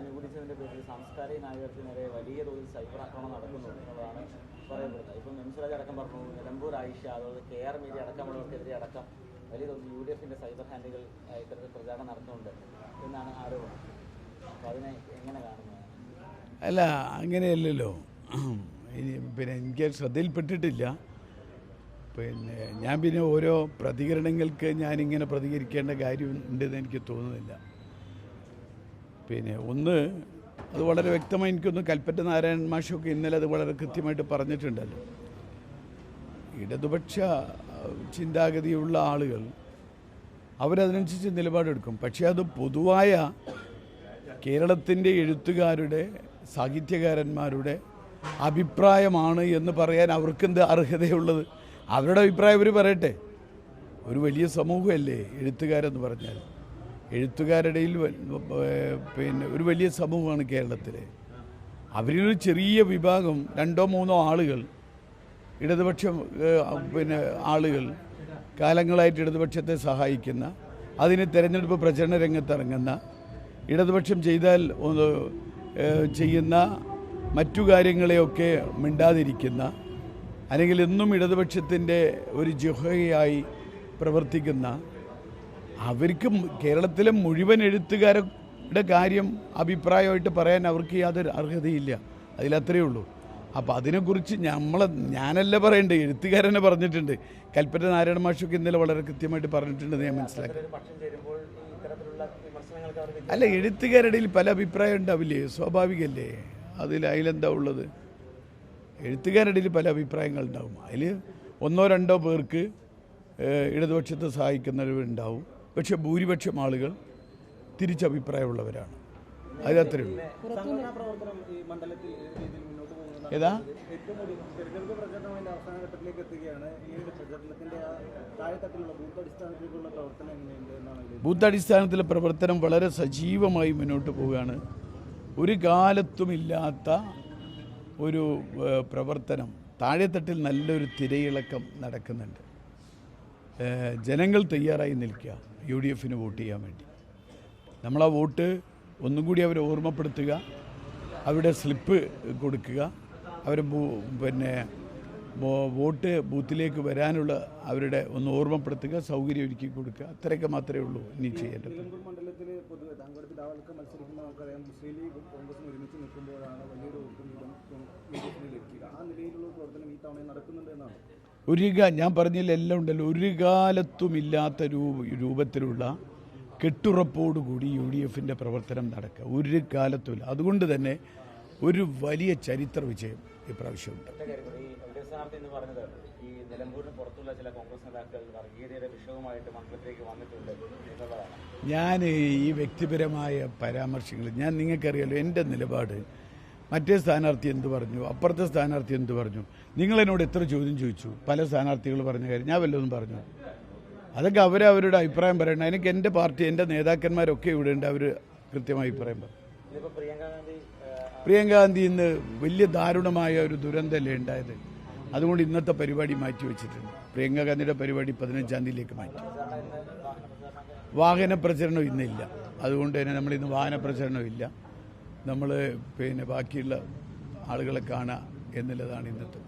അനുകൂലിച്ചതിന്റെ പേരിൽ സാംസ്കാരിക നായകർക്ക് നേരെ വലിയ തോതിൽ സൈബർ ആക്രമണം നടക്കുന്നു എന്നുള്ളതാണ് പറയപ്പെടുന്നത്. ഇപ്പം എംസുരാജ് അടക്കം പറഞ്ഞു നിലമ്പൂർ ആയിഷ അതുപോലെ കെ ആർ മീഡിയ അടക്കമുള്ളവർക്കെതിരെ അടക്കം വലിയ തോതിൽ യു ഡി എഫിന്റെ സൈബർ ഹാൻഡുകൾ ഇത്തരത്തിൽ പ്രചാരണം നടത്തുന്നുണ്ട് എന്നാണ് ആരോപണം. അപ്പോൾ അതിനെ എങ്ങനെ കാണുന്നത് അല്ല അങ്ങനെയല്ലല്ലോ. ഇനി പിന്നെ എനിക്ക് ശ്രദ്ധയിൽപ്പെട്ടിട്ടില്ല. പിന്നെ ഞാൻ പിന്നെ ഓരോ പ്രതികരണങ്ങൾക്ക് ഞാനിങ്ങനെ പ്രതികരിക്കേണ്ട കാര്യം ഉണ്ടെന്ന് എനിക്ക് തോന്നുന്നില്ല. പിന്നെ ഒന്ന് അത് വളരെ വ്യക്തമായി എനിക്കൊന്ന് കൽപ്പറ്റ നാരായണൻ മാഷൊക്കെ ഇന്നലെ അത് വളരെ കൃത്യമായിട്ട് പറഞ്ഞിട്ടുണ്ടല്ലോ. ഇടതുപക്ഷ ചിന്താഗതിയുള്ള ആളുകൾ അവരതിനനുസരിച്ച് നിലപാടെടുക്കും. പക്ഷേ അത് പൊതുവായ കേരളത്തിന്റെ എഴുത്തുകാരുടെ സാഹിത്യകാരന്മാരുടെ അഭിപ്രായമാണ് എന്ന് പറയാൻ അവർക്കെന്ത് അർഹതയുള്ളത്? അവരുടെ അഭിപ്രായം അവർ പറയട്ടെ. ഒരു വലിയ സമൂഹമല്ലേ എഴുത്തുകാരെന്ന് പറഞ്ഞാൽ? എഴുത്തുകാരുടെയിൽ പിന്നെ ഒരു വലിയ സമൂഹമാണ് കേരളത്തിലെ. അവരിലൊരു ചെറിയ വിഭാഗം രണ്ടോ മൂന്നോ ആളുകൾ ഇടതുപക്ഷ പിന്നെ ആളുകൾ കാലങ്ങളായിട്ട് ഇടതുപക്ഷത്തെ സഹായിക്കുന്ന അതിന് തെരഞ്ഞെടുപ്പ് പ്രചരണ രംഗത്തിറങ്ങുന്ന ഇടതുപക്ഷം ചെയ്താൽ ചെയ്യുന്ന മറ്റു കാര്യങ്ങളെയൊക്കെ മിണ്ടാതിരിക്കുന്ന അല്ലെങ്കിൽ എന്നും ഇടതുപക്ഷത്തിന്റെ ഒരു ജുഹയായി പ്രവർത്തിക്കുന്ന അവർക്ക് കേരളത്തിലെ മുഴുവൻ എഴുത്തുകാരുടെ കാര്യം അഭിപ്രായമായിട്ട് പറയാൻ അവർക്ക് യാതൊരു അർഹതയില്ല. അതിലത്രയേ ഉള്ളൂ. അപ്പോൾ അതിനെക്കുറിച്ച് നമ്മൾ ഞാനല്ല പറയേണ്ടത് എഴുത്തുകാരനെ പറഞ്ഞിട്ടുണ്ട്. കൽപ്പറ്റ നാരായണ മാഷൊക്കെ ഇന്നലെ വളരെ കൃത്യമായിട്ട് പറഞ്ഞിട്ടുണ്ട് ഞാൻ മനസ്സിലാക്കി. അല്ല എഴുത്തുകാരുടെ പല അഭിപ്രായം ഉണ്ടാവില്ലേ? സ്വാഭാവികല്ലേ? അതിൽ അതിലെന്താ ഉള്ളത്? എഴുത്തുകാരുടെ പല അഭിപ്രായങ്ങൾ ഉണ്ടാവും. അതിൽ ഒന്നോ രണ്ടോ പേർക്ക് ഇടതുപക്ഷത്തെ സഹായിക്കുന്നവരുണ്ടാവും. പക്ഷെ ഭൂരിപക്ഷം ആളുകൾ തിരിച്ചഭിപ്രായമുള്ളവരാണ്. അതിലത്രേ ഉള്ളൂ. ഏത് ബൂത്ത് അടിസ്ഥാനത്തിലെ പ്രവർത്തനം വളരെ സജീവമായി മുന്നോട്ട് പോവുകയാണ്. ഒരു കാലത്തുമില്ലാത്ത ഒരു പ്രവർത്തനം. താഴെത്തട്ടിൽ നല്ലൊരു തിരയിളക്കം നടക്കുന്നുണ്ട്. ജനങ്ങൾ തയ്യാറായി നിൽക്കുക. യു ഡി എഫിന് വോട്ട് ചെയ്യാൻ വേണ്ടി. നമ്മളാ വോട്ട് ഒന്നും കൂടി അവരെ ഓർമ്മപ്പെടുത്തുക. അവരുടെ സ്ലിപ്പ് കൊടുക്കുക. അവർ പിന്നെ വോട്ട് ബൂത്തിലേക്ക് വരാനുള്ള അവരുടെ ഒന്ന് ഓർമ്മപ്പെടുത്തുക. സൗകര്യം ഒരുക്കി കൊടുക്കുക. അത്രയൊക്കെ മാത്രമേ ഉള്ളൂ ഇനി ചെയ്യേണ്ടത്. എന്നാണ്. ഒരു ഞാൻ പറഞ്ഞില്ല എല്ലാം ഉണ്ടല്ലോ. ഒരു കാലത്തുമില്ലാത്ത രൂപ രൂപത്തിലുള്ള കെട്ടുറപ്പോടുകൂടി യു ഡി എഫിന്റെ പ്രവർത്തനം നടക്കുക. ഒരു കാലത്തുമില്ല. അതുകൊണ്ട് തന്നെ ഒരു വലിയ ചരിത്ര വിജയം ഇപ്രാവശ്യമുണ്ട്. ഈ എൽ ഡി സ്ഥാനാർത്ഥി എന്ന് പറഞ്ഞത് ഈ നിലമ്പൂരിന് പുറത്തുള്ള ചില കോൺഗ്രസ് നേതാക്കൾ വർഗീയതയുടെ വിഷയവുമായിട്ട് മണ്ഡലത്തിലേക്ക് വന്നിട്ടുണ്ട് എന്നുള്ളതാണ്. ഞാൻ ഈ വ്യക്തിപരമായ പരാമർശങ്ങൾ ഞാൻ നിങ്ങൾക്കറിയാലോ എന്റെ നിലപാട് മറ്റേ സ്ഥാനാർത്ഥി എന്ത് പറഞ്ഞു? അപ്പുറത്തെ സ്ഥാനാർത്ഥി എന്ത് പറഞ്ഞു? നിങ്ങൾ എന്നോട് എത്ര ചോദ്യം ചോദിച്ചു? പല സ്ഥാനാർത്ഥികൾ പറഞ്ഞ കാര്യം ഞാൻ വല്ലതും പറഞ്ഞു. അതൊക്കെ അവരവരുടെ അഭിപ്രായം പറയണം. എനിക്ക് എന്റെ പാർട്ടി എന്റെ നേതാക്കന്മാരൊക്കെ ഇവിടെ ഉണ്ട് അവർ കൃത്യമായ അഭിപ്രായം പറയും. പ്രിയങ്ക ഗാന്ധി ഇന്ന് വലിയ ദാരുണമായ ഒരു ദുരന്തമല്ലേ ഉണ്ടായത്? അതുകൊണ്ട് ഇന്നത്തെ പരിപാടി മാറ്റി വെച്ചിട്ടുണ്ട്. പ്രിയങ്ക ഗാന്ധിയുടെ പരിപാടി പതിനഞ്ചാം തീയതിയിലേക്ക് മാറ്റി. വാഹന പ്രചരണം ഇന്നില്ല. അതുകൊണ്ട് തന്നെ നമ്മളിന്ന് വാഹന പ്രചരണം ഇല്ല. നമ്മൾ പിന്നെ ബാക്കിയുള്ള ആളുകളെ കാണുക എന്നുള്ളതാണ് ഇന്നത്തെ